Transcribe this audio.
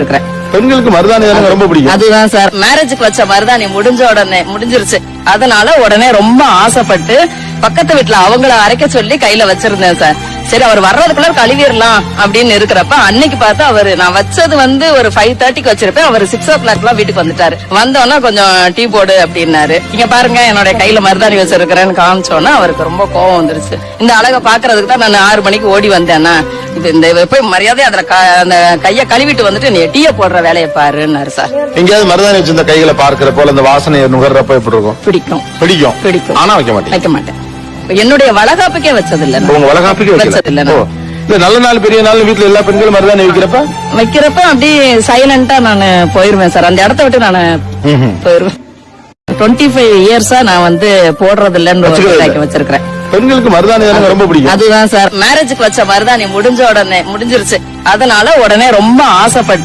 இருக்கிறேன் பெண்களுக்கு மருதாணி ரொம்ப பிடிக்கும்? அதுதான் சார். மேரேஜுக்கு வச்ச மருதாணி முடிஞ்ச உடனே முடிஞ்சிருச்சு. அதனால உடனே ரொம்ப ஆசைப்பட்டு பக்கத்து வீட்டுல அவங்கள அரைக்க சொல்லி கையில வச்சிருந்தேன் சார். சரி அவர் வர்றதுக்குள்ள கழுவிடலாம் அப்படின்னு இருக்கிறப்ப அன்னைக்கு பார்த்து அவரு நான் வச்சது வந்து ஒரு ஃபைவ் தேர்ட்டிக்கு வச்சிருப்பேன். அவர் சிக்ஸ் ஓ கிளாக் எல்லாம் வீட்டுக்கு வந்துட்டாரு. வந்தோன்னா கொஞ்சம் டீ போடு அப்படின்னாரு. இங்க பாருங்க என்னோட கையில மருதாணி வச்சிருக்கிறேன்னு காமிச்சோன்னா அவருக்கு ரொம்ப கோவம் வந்துருச்சு. இந்த அழகை பாக்குறதுக்கு தான் நான் ஆறு மணிக்கு ஓடி வந்தேன்னா இந்த போய் மரியாதை அதுல அந்த கைய கழுவிட்டு வந்துட்டு நீ டீய போடுற வேலையை பாருன்னாரு சார். எங்கேயாவது மருதாணி வச்சிருந்த கைகளை பார்க்கிற போல அந்த வாசனையை நுகர்றப்ப எப்படி இருக்கும்? பிடிக்கும். பிடிக்கும். பிடிக்கும். ஆனா வைக்க மாட்டேன் வைக்க மாட்டேன். என்னுடைய வளகாப்புக்கே வச்சது இல்ல உங்க வளகாப்புக்கு வச்சது இல்ல நல்ல நாள் பெரிய நாள் வீட்டுல எல்லா பெண்களும் மருதாணி வைக்கிறப்ப? வைக்கிறப்ப அப்படியே சைலண்டா நான் போயிருவேன் சார். அந்த இடத்த விட்டு நான். போயிருவேன். டுவெண்ட்டி ஃபைவ் இயர்ஸா நான் வந்து போடுறது இல்லைன்னு வச்சிருக்கிறேன். பெண்களுக்கு மருதாணி தானே ரொம்ப பிடிக்கும். அதுதான் சார். மேரேஜுக்கு வச்ச மருதாணி முடிஞ்ச உடனே முடிஞ்சிருச்சு. அதனால உடனே ரொம்ப ஆசைப்பட்டு